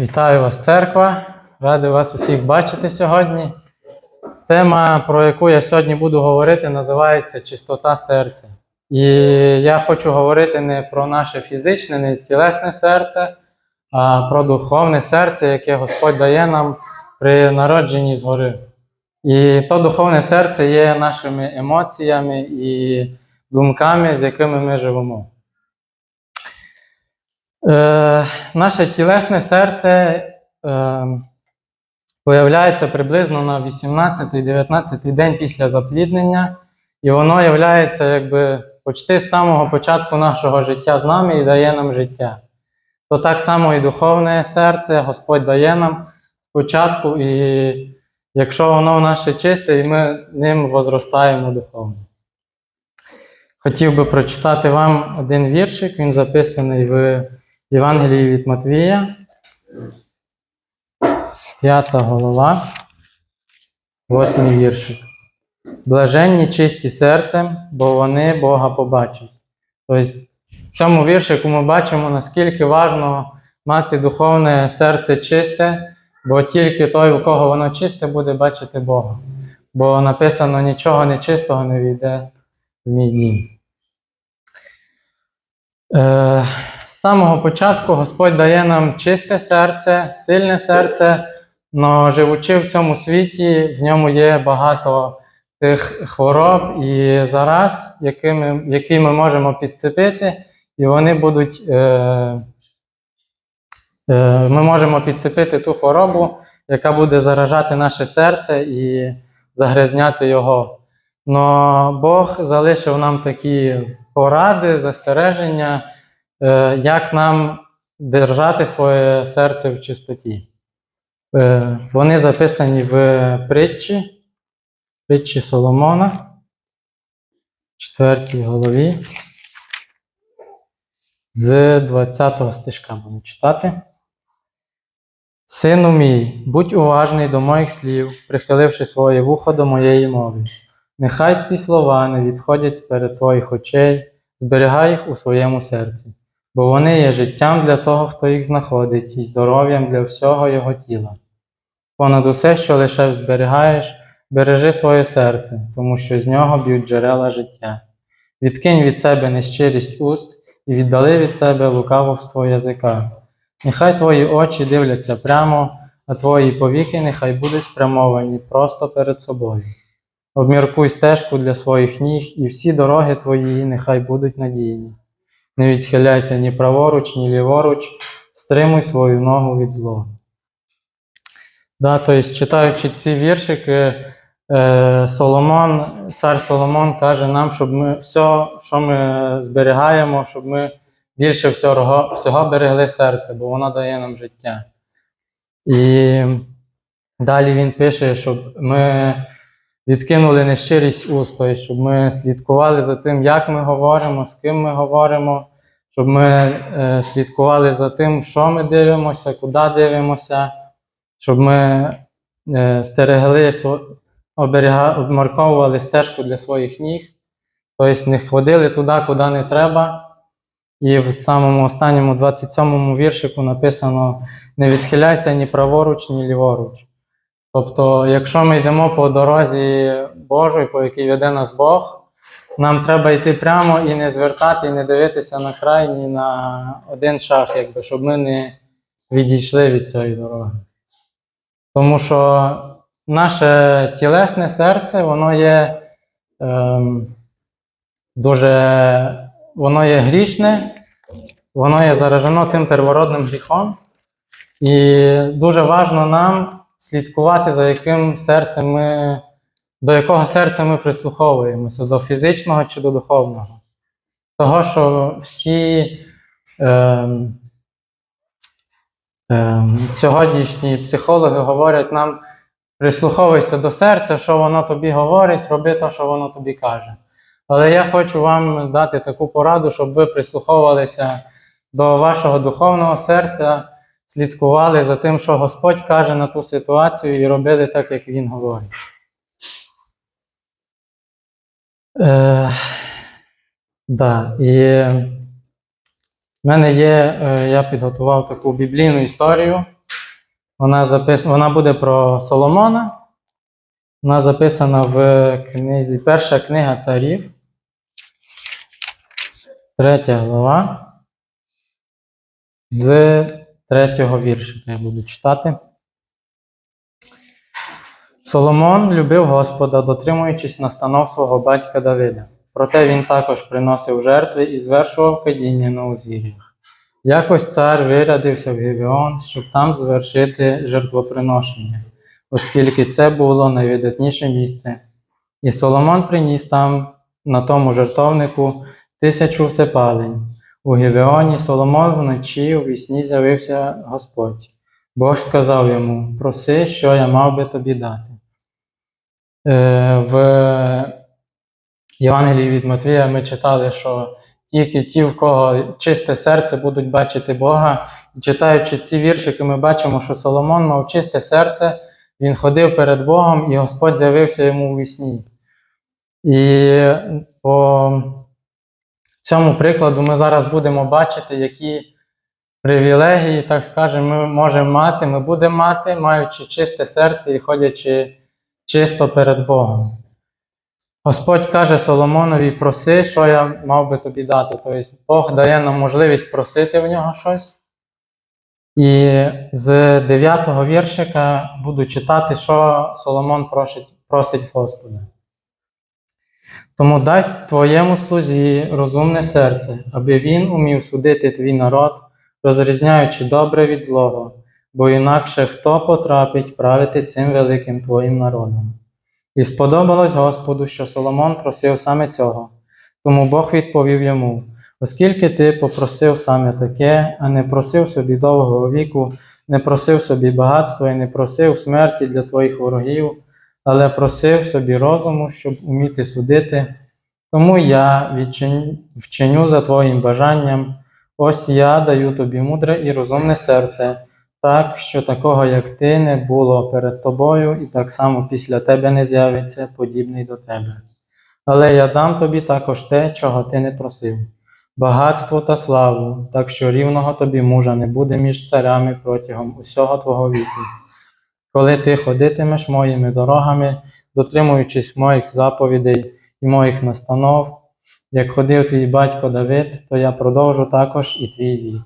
Вітаю вас, церква. Радий вас усіх бачити сьогодні. Тема, про яку я сьогодні буду говорити, називається чистота серця. І я хочу говорити не про наше фізичне, не тілесне серце, а про духовне серце, яке Господь дає нам при народженні згори. І то духовне серце є нашими емоціями і думками, з якими ми живемо. Е, наше тілесне серце е, появляється приблизно на 18-19 день після запліднення, і воно являється якби почти з самого початку нашого життя з нами і дає нам життя. То так само і духовне серце Господь дає нам спочатку, і якщо воно нас чисте, і ми ним возростаємо духовно. Хотів би прочитати вам один віршик, він записаний в Євангелії від Матвія, 5 голова, 8 віршик. Блаженні чисті серцем, бо вони Бога побачать. Тобто, в цьому віршику ми бачимо, наскільки важливо мати духовне серце чисте, бо тільки той, у кого воно чисте, буде бачити Бога. Бо написано нічого нечистого не війде в мій дім. Е, з самого початку Господь дає нам чисте серце, сильне серце, але живучи в цьому світі, в ньому є багато тих хвороб і зараз, які ми, які ми можемо підцепити, і вони будуть. Е, е, ми можемо підцепити ту хворобу, яка буде заражати наше серце і загрязняти його. Но Бог залишив нам такі поради, застереження, як нам держати своє серце в чистоті. Е, Вони записані в притчі, притчі Соломона, 4 голові, з 20 стишка буду читати. Сину мій, будь уважний до моїх слів, прихиливши своє вухо до моєї мови. Нехай ці слова не відходять перед твоїх очей, зберігай їх у своєму серці, бо вони є життям для того, хто їх знаходить, і здоров'ям для всього його тіла. Понад усе, що лише зберігаєш, бережи своє серце, тому що з нього б'ють джерела життя. Відкинь від себе нещирість уст і віддали від себе лукавство язика. Нехай твої очі дивляться прямо, а твої повіки нехай будуть спрямовані просто перед собою. Обміркуй стежку для своїх ніг, і всі дороги твої нехай будуть надійні. Не відхиляйся ні праворуч, ні ліворуч, стримуй свою ногу від злого. Да, тобто, читаючи ці віршики, е, Соломон, цар Соломон каже нам, щоб ми все, що ми зберігаємо, щоб ми більше всього, всього берегли серце, бо воно дає нам життя. І далі він пише, щоб ми відкинули нещирість уст, тобто, щоб ми слідкували за тим, як ми говоримо, з ким ми говоримо, щоб ми е, слідкували за тим, що ми дивимося, куди дивимося, щоб ми е, стерегли, обмарковували стежку для своїх ніг, тобто не ходили туди, куди не треба. І в самому останньому 27-му віршику написано: не відхиляйся ні праворуч, ні ліворуч. Тобто, якщо ми йдемо по дорозі Божої, по якій веде нас Бог, нам треба йти прямо і не звертати, і не дивитися на край, ні на один шаг, якби, щоб ми не відійшли від цієї дороги. Тому що наше тілесне серце, воно є ем, дуже воно є грішне, воно є заражено тим первородним гріхом. І дуже важливо нам слідкувати, за яким серцем ми, до якого серця ми прислуховуємося, до фізичного чи до духовного. Того, що всі ем, ем, сьогоднішні психологи говорять нам, прислуховуйся до серця, що воно тобі говорить, роби те, що воно тобі каже. Але я хочу вам дати таку пораду, щоб ви прислуховувалися до вашого духовного серця, слідкували за тим, що Господь каже на ту ситуацію, і робили так, як Він говорить. Е, да, і в мене є, е, я підготував таку біблійну історію Вона, запис... вона буде про Соломона. Вона записана в книзі, перша книга царів, третя глава. З третього віршика я буду читати. Соломон любив Господа, дотримуючись настанов свого батька Давида. Проте він також приносив жертви і звершував кадіння на узгір'ях. Якось цар вирядився в Гівеон, щоб там звершити жертвоприношення, оскільки це було найвидатніше місце. І Соломон приніс там на тому жертовнику тисячу всепалень. У Гівеоні Соломон вночі у вісні з'явився Господь. Бог сказав йому: Проси, що я мав би тобі дати. Е, в Євангелії від Матвія ми читали, що тільки ті, в кого чисте серце, будуть бачити Бога. Читаючи ці віршики, ми бачимо, що Соломон мав чисте серце, він ходив перед Богом, і Господь з'явився йому у вісні. І по цьому прикладу ми зараз будемо бачити, які привілегії, так скажемо, ми можемо мати, ми будемо мати, маючи чисте серце і ходячи чисто перед Богом. Господь каже Соломонові, проси, що я мав би тобі дати. Тобто Бог дає нам можливість просити в нього щось. І з 9 віршика буду читати, що Соломон просить, просить Господа. Тому дай твоєму слузі розумне серце, аби він умів судити твій народ, розрізняючи добре від злого, бо інакше хто потрапить правити цим великим твоїм народом. І сподобалось Господу, що Соломон просив саме цього. Тому Бог відповів йому: оскільки ти попросив саме таке, а не просив собі довгого віку, не просив собі багатства і не просив смерті для твоїх ворогів, але просив собі розуму, щоб уміти судити. Тому я вчиню за твоїм бажанням, ось я даю тобі мудре і розумне серце, так, що такого, як ти, не було перед тобою, і так само після тебе не з'явиться подібний до тебе. Але я дам тобі також те, чого ти не просив, багатство та славу, так що рівного тобі мужа не буде між царями протягом усього твого віку. Коли ти ходитимеш моїми дорогами, дотримуючись моїх заповідей і моїх настанов, як ходив твій батько Давид, то я продовжу також і твій вік.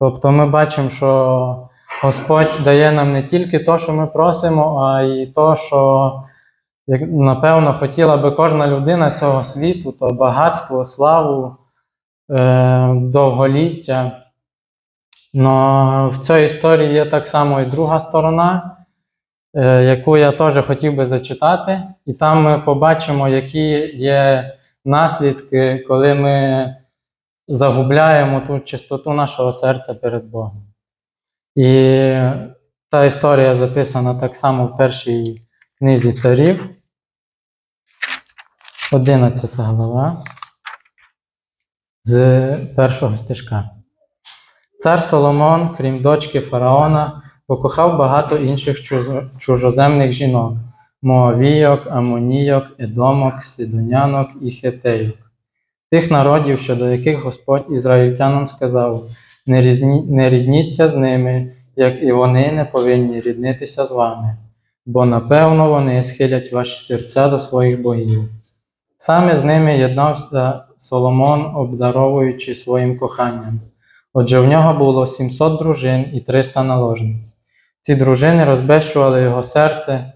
Тобто ми бачимо, що Господь дає нам не тільки те, що ми просимо, а й те, що, напевно, хотіла би кожна людина цього світу, то багатство, славу, е, довголіття. Но в цій історії є так само і друга сторона, е, яку я теж хотів би зачитати, і там ми побачимо, які є наслідки, коли ми загубляємо ту чистоту нашого серця перед Богом. І та історія записана так само в першій книзі царів, 11 глава, з першого стежка. Цар Соломон, крім дочки фараона, покохав багато інших чужоземних жінок: Моавійок, Амонійок, Едомок, Сидонянок і Хетейок. Тих народів, щодо яких Господь ізраїльтянам сказав: не, різні, не рідніться з ними, як і вони не повинні ріднитися з вами, бо напевно вони схилять ваші серця до своїх богів. Саме з ними єднався Соломон, обдаровуючи своїм коханням. Отже, в нього було 700 дружин і 300 наложниць. Ці дружини розбещували його серце.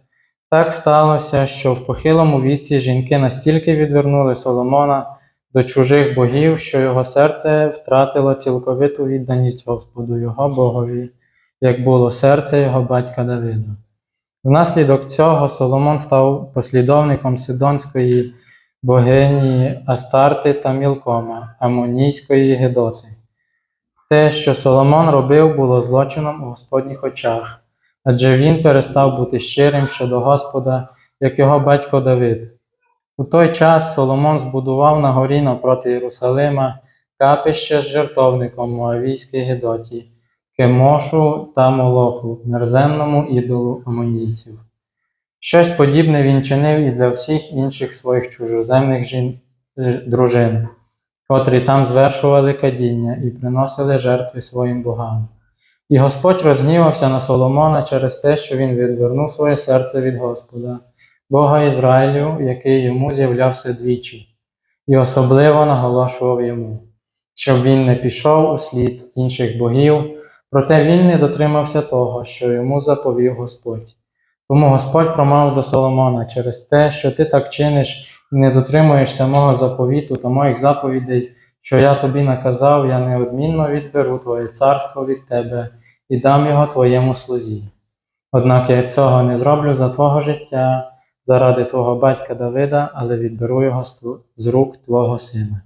Так сталося, що в похилому віці жінки настільки відвернули Соломона до чужих богів, що його серце втратило цілковиту відданість Господу, його Богові, як було серце його батька Давида. Внаслідок цього Соломон став послідовником Сидонської богині Астарти та Мілкома, Амонійської Гедоти. Те, що Соломон робив, було злочином у Господніх очах, адже він перестав бути щирим щодо Господа, як його батько Давид. У той час Соломон збудував на горі навпроти Єрусалима капище з жертовником Моавійській Гедоті, Кемошу та Молоху, мерзенному ідолу амонійців. Щось подібне він чинив і для всіх інших своїх чужоземних жін... дружин, котрі там звершували кадіння і приносили жертви своїм богам. І Господь розгнівався на Соломона через те, що він відвернув своє серце від Господа, Бога Ізраїлю, який йому з'являвся двічі, і особливо наголошував йому, щоб він не пішов у слід інших богів, проте він не дотримався того, що йому заповів Господь. Тому Господь промав до Соломона через те, що ти так чиниш і не дотримуєшся мого заповіту та моїх заповідей, що я тобі наказав, я неодмінно відберу твоє царство від тебе і дам його твоєму слузі. Однак я цього не зроблю за твого життя, заради твого батька Давида, але відберу його з рук твого сина.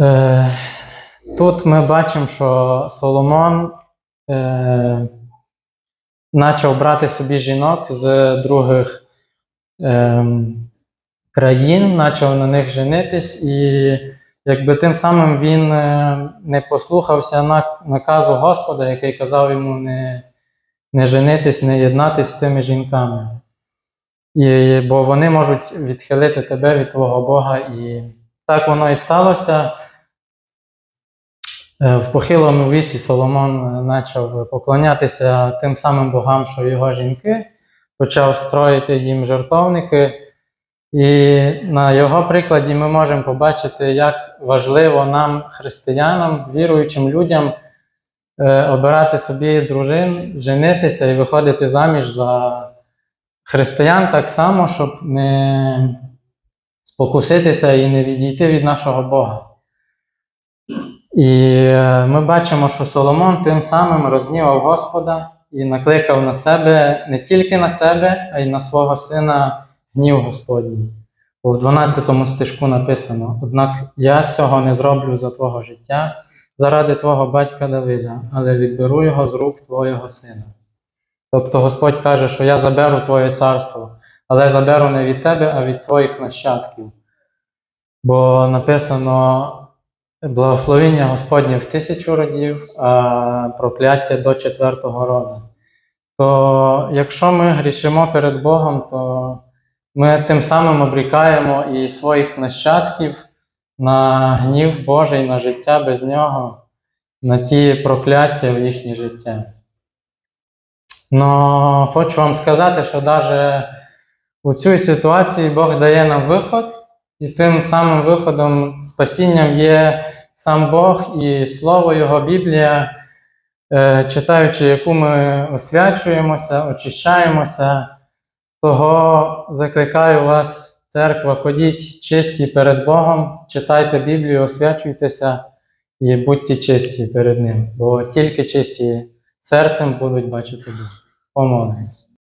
Е, тут ми бачимо, що Соломон е, почав брати собі жінок з других ем, країн, почав на них женитись, і якби тим самим він е, не послухався наказу Господа, який казав йому не, не женитись, не єднатись з тими жінками. І, бо вони можуть відхилити тебе від твого Бога. І так воно і сталося. Е, В похилому віці Соломон е, почав поклонятися тим самим богам, що його жінки, почав строїти їм жертовники. І на його прикладі ми можемо побачити, як важливо нам, християнам, віруючим людям, е, обирати собі дружин, женитися і виходити заміж за християн так само, щоб не спокуситися і не відійти від нашого Бога. І е, ми бачимо, що Соломон тим самим рознівав Господа і накликав на себе не тільки на себе, а й на свого сина гнів Господній. Бо в 12 стишку написано: Однак я цього не зроблю за твого життя, заради твого батька Давида, але відберу його з рук твого сина. Тобто Господь каже, що я заберу твоє царство, але заберу не від тебе, а від твоїх нащадків. Бо написано благословіння Господнє в тисячу родів, а прокляття до четвертого роду. То якщо ми грішимо перед Богом, то ми тим самим обрікаємо і своїх нащадків на гнів Божий, на життя без нього, на ті прокляття в їхнє життя. Но хочу вам сказати, що навіть у цій ситуації Бог дає нам виход, і тим самим виходом, спасінням є сам Бог і Слово Його Біблія, е, читаючи, яку ми освячуємося, очищаємося. Того закликаю вас, церква, ходіть чисті перед Богом, читайте Біблію, освячуйтеся і будьте чисті перед Ним, бо тільки чисті серцем будуть бачити Бога. Помолимось.